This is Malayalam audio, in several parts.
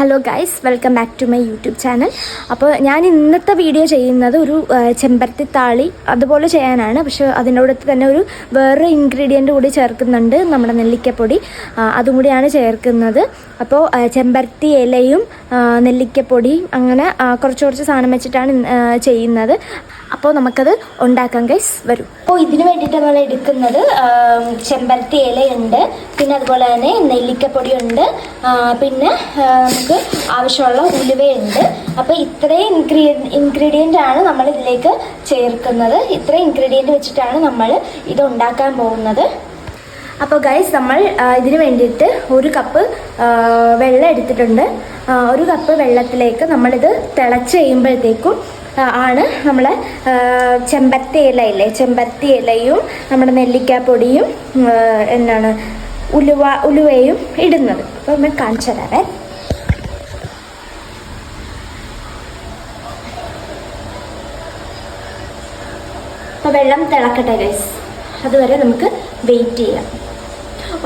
Hello guys welcome back to my YouTube channel അപ്പോൾ ഞാൻ ഇന്നത്തെ വീഡിയോ ചെയ്യുന്നത് ഒരു ചെമ്പരത്തി താളി അതുപോലെ ചെയ്യാനാണ്. പക്ഷേ അതിനോടൊത്ത് തന്നെ ഒരു വേറൊരു ഇൻഗ്രീഡിയന്റ് കൂടി ചേർക്കുന്നുണ്ട് നമ്മുടെ നെല്ലിക്കപ്പൊടി. അതും കൂടിയാണ് ചേർക്കുന്നത്. അപ്പോൾ ചെമ്പരത്തി ഇലയും ആ, നെല്ലിക്കപ്പൊടിയും അങ്ങനെ കുറച്ച് കുറച്ച് സാധനം വെച്ചിട്ടാണ് ചെയ്യുന്നത്. അപ്പോൾ നമുക്കത് ഉണ്ടാക്കാം ഗൈസ് വരും. അപ്പോൾ ഇതിന് വേണ്ടിയിട്ട് നമ്മൾ എടുക്കുന്നത് ചെമ്പരത്തി ഇലയുണ്ട്. പിന്നെ അതുപോലെ തന്നെ നെല്ലിക്കപ്പൊടിയുണ്ട്. പിന്നെ നമുക്ക് ആവശ്യമുള്ള ഉലുവയുണ്ട്. അപ്പോൾ ഇത്രയും ഇൻഗ്രീ ഇൻഗ്രീഡിയന്റ് ആണ് നമ്മൾ ഇതിലേക്ക് ചേർക്കുന്നത്. ഇത്രയും ഇൻഗ്രീഡിയന്റ് വെച്ചിട്ടാണ് നമ്മൾ ഇത് ഉണ്ടാക്കാൻ പോകുന്നത്. അപ്പോൾ ഗൈസ് നമ്മൾ ഇതിന് വേണ്ടിയിട്ട് ഒരു കപ്പ് വെള്ളം എടുത്തിട്ടുണ്ട്. ഒരു കപ്പ് വെള്ളത്തിലേക്ക് നമ്മളിത് തിളച്ച് കഴിയുമ്പോഴത്തേക്കും ആണ് നമ്മൾ ചെമ്പത്തി ഇലയില്ലേ ചെമ്പത്തി ഇലയും നമ്മുടെ നെല്ലിക്കാപ്പൊടിയും എന്താണ് ഉലുവ ഉലുവയും ഇടുന്നത്. അപ്പോൾ നമ്മൾ കാണിച്ചു തരാവേ. അപ്പോൾ വെള്ളം തിളക്കട്ടെ ഗൈസ് അതുവരെ നമുക്ക് വെയിറ്റ് ചെയ്യാം.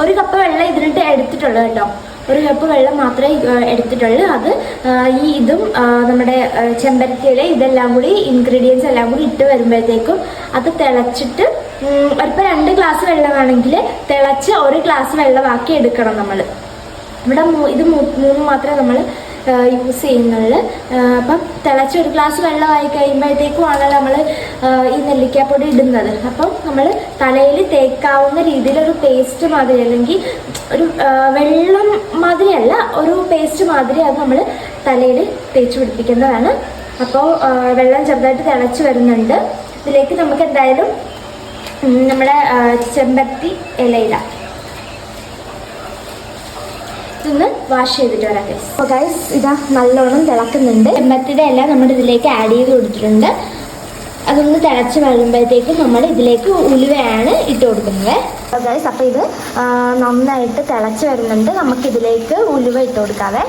ഒരു കപ്പ് വെള്ളം ഇതിനിട്ട് എടുത്തിട്ടുള്ളൂ കേട്ടോ. ഒരു കപ്പ് വെള്ളം മാത്രമേ എടുത്തിട്ടുള്ളൂ. അത് ഈ ഇതും നമ്മുടെ ചെമ്പരത്തിയുടെ ഇതെല്ലാം കൂടി ഇൻഗ്രീഡിയൻസ് എല്ലാം കൂടി ഇട്ട് വരുമ്പോഴത്തേക്കും അത് തിളച്ചിട്ട് ഒരിപ്പോൾ രണ്ട് ഗ്ലാസ് വെള്ളമാണെങ്കിൽ തിളച്ച് ഒരു ഗ്ലാസ് വെള്ളമാക്കി എടുക്കണം നമ്മൾ ഇവിടെ ഇത് മൂന്ന് മാത്രമേ നമ്മൾ യൂസ് ചെയ്യുന്നത്. അപ്പം തിളച്ച് ഒരു ഗ്ലാസ് വെള്ളമായി കഴിയുമ്പോഴത്തേക്കുമാണ് നമ്മൾ ഈ നെല്ലിക്കാപ്പൊടി ഇടുന്നത്. അപ്പം നമ്മൾ തലയിൽ തേക്കാവുന്ന രീതിയിലൊരു പേസ്റ്റ് മാതിരി അല്ലെങ്കിൽ ഒരു വെള്ളം മാതിരിയല്ല ഒരു പേസ്റ്റ് മാതിരി അത് നമ്മൾ തലയിൽ തേച്ച് പിടിപ്പിക്കുന്നതാണ്. അപ്പോൾ വെള്ളം ചെറുതായിട്ട് തിളച്ച് വരുന്നുണ്ട്. ഇതിലേക്ക് നമുക്ക് എന്തായാലും നമ്മുടെ ചെമ്പത്തി ഇലയിടാം. ഇതൊന്ന് വാഷ് ചെയ്തിട്ട് വരാം ഗൈസ് അപ്പോൾ ഗൈസ് ഇതാ നല്ലോണം തിളക്കുന്നുണ്ട്. ചെമ്പരത്തിയുടെ എല്ലാം നമ്മൾ ഇതിലേക്ക് ആഡ് ചെയ്ത് കൊടുത്തിട്ടുണ്ട്. അതൊന്ന് തിളച്ച് വരുമ്പോഴത്തേക്കും നമ്മൾ ഇതിലേക്ക് ഉലുവയാണ് ഇട്ട് കൊടുക്കുന്നത്. ഗൈസ് അപ്പോൾ ഇത് നന്നായിട്ട് തിളച്ച് വരുന്നുണ്ട്. നമുക്ക് ഇതിലേക്ക് ഉലുവ ഇട്ട് കൊടുക്കാവേ.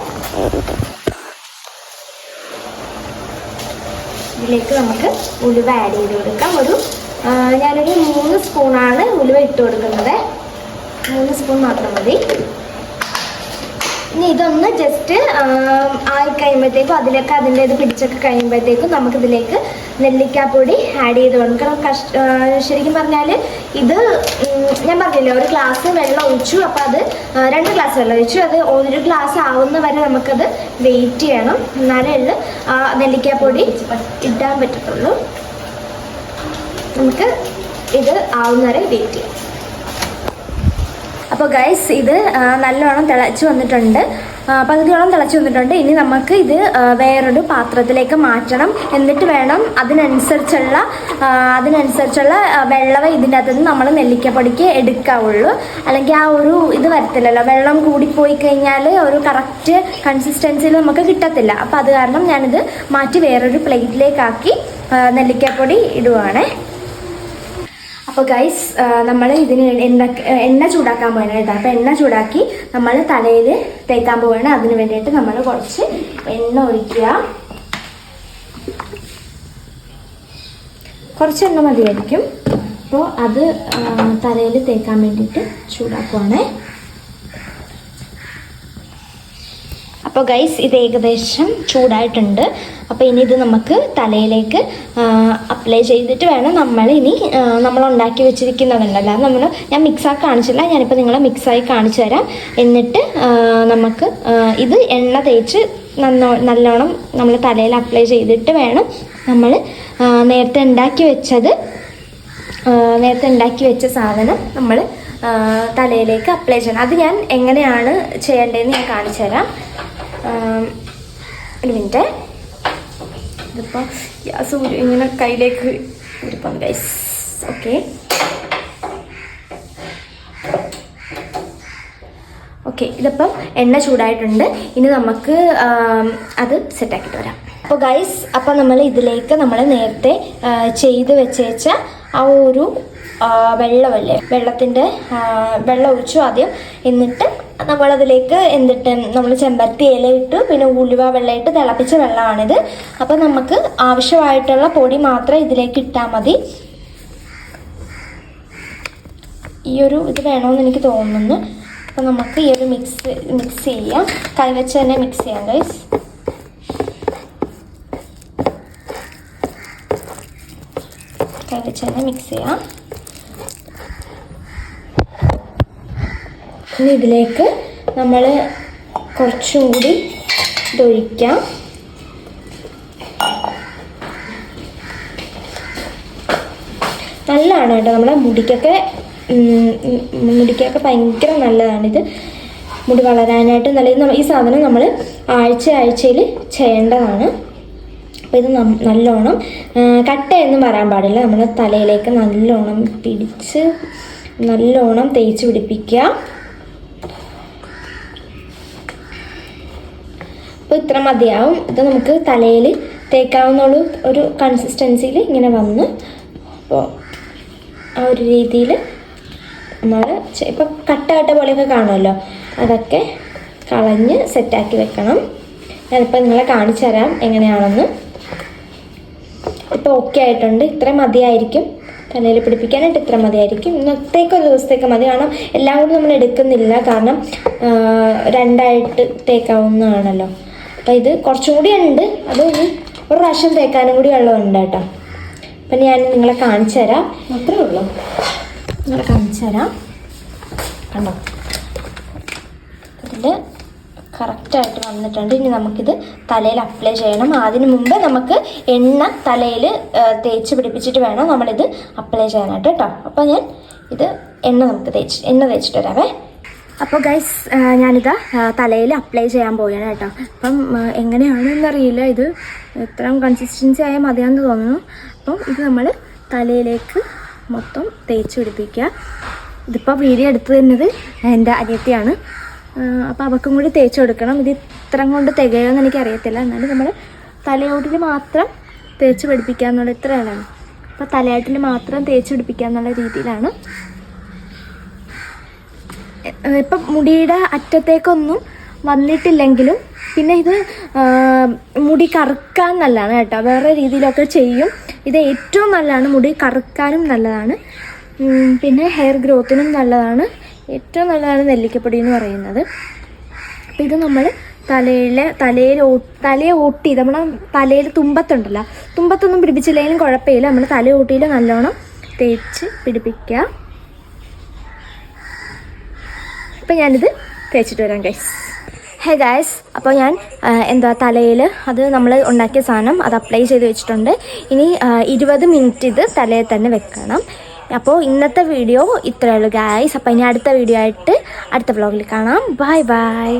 ഇതിലേക്ക് നമുക്ക് ഉലുവ ആഡ് ചെയ്ത് കൊടുക്കാം. ഒരു ഞാനൊരു മൂന്ന് സ്പൂണാണ് ഉലുവ ഇട്ട് കൊടുക്കുന്നത്. മൂന്ന് സ്പൂൺ മാത്രം മതി. ഇനി ഇതൊന്ന് ജസ്റ്റ് ആയി കഴിയുമ്പോഴത്തേക്കും അതിലൊക്കെ അതിന്റെ ഇത് പിടിച്ചൊക്കെ കഴിയുമ്പോഴത്തേക്കും നമുക്കിതിലേക്ക് നെല്ലിക്കാപ്പൊടി ആഡ് ചെയ്ത് കൊടുക്കണം. കഷ് ആ, ശരിക്കും പറഞ്ഞാൽ ഇത് ഞാൻ പറഞ്ഞില്ലേ ഒരു ഗ്ലാസ് വെള്ളം ഒഴിച്ചു അപ്പോൾ അത് രണ്ട് ഗ്ലാസ് വെള്ളം ഒഴിച്ചു. അത് ഒരു ഗ്ലാസ് ആവുന്ന വരെ നമുക്കത് വെയിറ്റ് ചെയ്യണം. എന്നാലേ ഉള്ളു. ആ നെല്ലിക്കാപ്പൊടി ഇടാൻ പറ്റത്തുള്ളൂ. നമുക്ക് ഇത് ആവുന്നവരെ വെയിറ്റ് ചെയ്യാം. അപ്പോൾ ഗൈസ് ഇത് നല്ലോണം തിളച്ച് വന്നിട്ടുണ്ട്. പകുതിയോളം തിളച്ച് വന്നിട്ടുണ്ട്. ഇനി നമുക്ക് ഇത് വേറൊരു പാത്രത്തിലേക്ക് മാറ്റണം. എന്നിട്ട് വേണം അതിനനുസരിച്ചുള്ള അതിനനുസരിച്ചുള്ള വെള്ളവ വെള്ളം ഇതിന്റെ അകത്ത് നിന്ന് നമ്മൾ നെല്ലിക്കപ്പൊടിക്ക് എടുക്കാവുള്ളൂ. അല്ലെങ്കിൽ ആ ഒരു ഇത് വരത്തില്ലല്ലോ. വെള്ളം കൂടിപ്പോയി കഴിഞ്ഞാൽ ഒരു കറക്റ്റ് കൺസിസ്റ്റൻസിയിൽ നമുക്ക് കിട്ടത്തില്ല. അപ്പോൾ അത് കാരണം ഞാനിത് മാറ്റി വേറൊരു പ്ലേറ്റിലേക്കാക്കി നെല്ലിക്കപ്പൊടി ഇടുവാണേ. അപ്പോൾ ഗൈസ് നമ്മൾ ഇതിന് എണ്ണ എണ്ണ ചൂടാക്കാൻ പോകണം അപ്പോൾ എണ്ണ ചൂടാക്കി നമ്മൾ തലയിൽ തേക്കാൻ പോവുകയാണ് അതിന് വേണ്ടിയിട്ട് നമ്മൾ കുറച്ച് എണ്ണ ഒഴിക്കുക. കുറച്ച് എണ്ണ മതിയായിരിക്കും. അപ്പോൾ അത് തലയിൽ തേക്കാൻ വേണ്ടിയിട്ട് ചൂടാക്കുവാണ്. അപ്പോൾ ഗൈസ് ഇത് ഏകദേശം ചൂടായിട്ടുണ്ട്. അപ്പോൾ ഇനി ഇത് നമുക്ക് തലയിലേക്ക് അപ്ലൈ ചെയ്തിട്ട് വേണം നമ്മൾ ഇനി നമ്മൾ ഉണ്ടാക്കി വെച്ചിരിക്കുന്നതുണ്ടല്ലോ നമ്മൾ ഞാൻ മിക്സാക്കി കാണിച്ചില്ല. ഞാനിപ്പോൾ നിങ്ങളെ മിക്സായി കാണിച്ചു തരാം. എന്നിട്ട് നമുക്ക് ഇത് എണ്ണ തേച്ച് നന്നോ നല്ലോണം നമ്മൾ തലയിൽ അപ്ലൈ ചെയ്തിട്ട് വേണം നമ്മൾ നേരത്തെ ഉണ്ടാക്കി വെച്ചത് നേരത്തെ ഉണ്ടാക്കി വെച്ച സാധനം നമ്മൾ തലയിലേക്ക് അപ്ലൈ ചെയ്യണം. അത് ഞാൻ എങ്ങനെയാണ് ചെയ്യേണ്ടതെന്ന് ഞാൻ കാണിച്ചു തരാം. ഒരു മിനിറ്റ് ഇതിപ്പോൾ ഗ്യാസ് ഇങ്ങനെ കയ്യിലേക്ക് ഊരിപ്പം ഗൈസ് ഓക്കെ ഓക്കെ ഇതിപ്പം എണ്ണ ചൂടായിട്ടുണ്ട്. ഇനി നമുക്ക് അത് സെറ്റാക്കിയിട്ട് വരാം. അപ്പോൾ ഗൈസ് അപ്പം നമ്മൾ ഇതിലേക്ക് നമ്മൾ നേരത്തെ ചെയ്ത് വെച്ചേച്ച ആ ഒരു വെള്ളമല്ലേ? വെള്ളത്തിന്റെ വെള്ളം ഒഴിച്ചു ആദ്യം. എന്നിട്ട് നമ്മളതിലേക്ക് എന്നിട്ട് നമ്മൾ ചെമ്പരത്തി ഇല ഇട്ടു പിന്നെ ഉലുവ വെള്ളമായിട്ട് തിളപ്പിച്ച വെള്ളമാണിത്. അപ്പോൾ നമുക്ക് ആവശ്യമായിട്ടുള്ള പൊടി മാത്രം ഇതിലേക്ക് ഇട്ടാൽ മതി. ഈ ഒരു ഇത് വേണമെന്ന് എനിക്ക് തോന്നുന്നു. അപ്പോൾ നമുക്ക് ഈ ഒരു മിക്സ് മിക്സ് ചെയ്യാം. കൈവച്ച് തന്നെ മിക്സ് ചെയ്യാം ഗൈസ് കൈവച്ച് തന്നെ മിക്സ് ചെയ്യാം. ഇനി ഇതിലേക്ക് നമ്മൾ കുറച്ചും കൂടി ഇതൊഴിക്കാം. നല്ലതാണ് കേട്ടോ നമ്മളെ മുടിക്കൊക്കെ മുടിക്കൊക്കെ ഭയങ്കര നല്ലതാണിത്. മുടി വളരാനായിട്ട് നല്ല ഈ സാധനം നമ്മൾ ആഴ്ച ആഴ്ചയിൽ ചെയ്യേണ്ടതാണ്. അപ്പോൾ ഇത് നല്ലോണം കട്ട എന്ന് വരാൻ പാടില്ല. നമ്മൾ തലയിലേക്ക് നല്ലോണം പിടിച്ച് നല്ലോണം തേച്ച് പിടിപ്പിക്കുക. അപ്പോൾ ഇത്ര മതിയാവും. ഇത് നമുക്ക് തലയിൽ തേക്കാവുന്നുള്ളൂ ഒരു കൺസിസ്റ്റൻസിയിൽ ഇങ്ങനെ വന്ന് അപ്പോൾ ആ ഒരു രീതിയിൽ നമ്മൾ ഇപ്പം കട്ട കട്ട പോലെയൊക്കെ കാണുമല്ലോ അതൊക്കെ കളഞ്ഞ് സെറ്റാക്കി വെക്കണം. ഞാനിപ്പോൾ നിങ്ങളെ കാണിച്ചു തരാം എങ്ങനെയാണെന്ന്. ഇപ്പോൾ ഓക്കെ ആയിട്ടുണ്ട്. ഇത്ര മതിയായിരിക്കും. തലയിൽ പിടിപ്പിക്കാനായിട്ട് ഇത്ര മതിയായിരിക്കും. ഇന്നത്തേക്ക് ഒരു ദിവസത്തേക്ക് മതി. കാരണം എല്ലാം കൂടി നമ്മൾ എടുക്കുന്നില്ല. കാരണം രണ്ടായിട്ട് തേക്കാവുന്നതാണല്ലോ. അപ്പം ഇത് കുറച്ചും കൂടി ഉണ്ട്. അത് ഇനി ഒരു പ്രാവശ്യം തേക്കാനും കൂടി വെള്ളമുണ്ട് കേട്ടോ. അപ്പം ഞാൻ നിങ്ങളെ കാണിച്ചു തരാം. അത്രേ ഉള്ളൂ. നിങ്ങളെ കാണിച്ചു തരാം. കണ്ടോ? ഇതിൽ കറക്റ്റായിട്ട് വന്നിട്ടുണ്ട്. ഇനി നമുക്കിത് തലയിൽ അപ്ലൈ ചെയ്യണം. അതിന് മുമ്പ് നമുക്ക് എണ്ണ തലയിൽ തേച്ച് പിടിപ്പിച്ചിട്ട് വേണം നമ്മളിത് അപ്ലൈ ചെയ്യാനായിട്ട് കേട്ടോ. അപ്പോൾ ഞാൻ ഇത് എണ്ണ നമുക്ക് തേച്ച് എണ്ണ തേച്ചിട്ട് വരാവേ. അപ്പോൾ ഗൈസ് ഞാനിത് തലയിൽ അപ്ലൈ ചെയ്യാൻ പോവുകയാണ് കേട്ടോ. അപ്പം എങ്ങനെയാണെന്നറിയില്ല. ഇത് എത്ര കൺസിസ്റ്റൻസി ആയാൽ മതിയാന്ന് തോന്നുന്നു. അപ്പം ഇത് നമ്മൾ തലയിലേക്ക് മൊത്തം തേച്ച് പിടിപ്പിക്കുക. ഇതിപ്പോൾ വീഡിയോ എടുത്തു തരുന്നത് എന്റെ അനിയത്തിയാണ്. അപ്പോൾ അവർക്കും കൂടി തേച്ച് കൊടുക്കണം. ഇത് ഇത്രയും കൊണ്ട് തികയുമെന്ന് എനിക്കറിയത്തില്ല. എന്നാലും നമ്മൾ തലയോട്ടിൽ മാത്രം തേച്ച് പിടിപ്പിക്കുക എന്നുള്ള ഇത്രയാണ്. അപ്പോൾ തലയോട്ടിൽ മാത്രം തേച്ച് പിടിപ്പിക്കുക എന്നുള്ള രീതിയിലാണ് ഇപ്പം മുടിയുടെ അറ്റത്തേക്കൊന്നും വന്നിട്ടില്ലെങ്കിലും പിന്നെ ഇത് മുടി കറുക്കാൻ നല്ലതാണ് കേട്ടോ. വേറെ രീതിയിലൊക്കെ ചെയ്യും. ഇത് ഏറ്റവും നല്ലതാണ് മുടി കറുക്കാനും നല്ലതാണ്. പിന്നെ ഹെയർ ഗ്രോത്തിനും നല്ലതാണ്. ഏറ്റവും നല്ലതാണ് നെല്ലിക്കപ്പൊടി എന്ന് പറയുന്നത്. അപ്പം ഇത് നമ്മൾ തലയിലെ തലയിൽ തലയെ ഓട്ടി നമ്മുടെ തലയിൽ തുമ്പത്തുണ്ടല്ലോ. തുമ്പത്തൊന്നും പിടിപ്പിച്ചില്ലെങ്കിലും കുഴപ്പമില്ല. നമ്മൾ തല ഓട്ടിയിൽ നല്ലോണം തേച്ച് പിടിപ്പിക്കുക. അപ്പം ഞാനിത് തേച്ചിട്ട് വരാം ഗൈസ് ഹേ ഗായ്സ് അപ്പോൾ ഞാൻ എന്താ തലയിൽ അത് നമ്മൾ ഉണ്ടാക്കിയ സാധനം അത് അപ്ലൈ ചെയ്ത് വെച്ചിട്ടുണ്ട്. ഇനി ഇരുപത് മിനിറ്റ് ഇത് തലയിൽ തന്നെ വെക്കണം. അപ്പോൾ ഇന്നത്തെ വീഡിയോ ഇത്രയുള്ളൂ ഗായ്സ് അപ്പോൾ ഇനി അടുത്ത വീഡിയോ ആയിട്ട് അടുത്ത വ്ളോഗിൽ കാണാം. Bye bye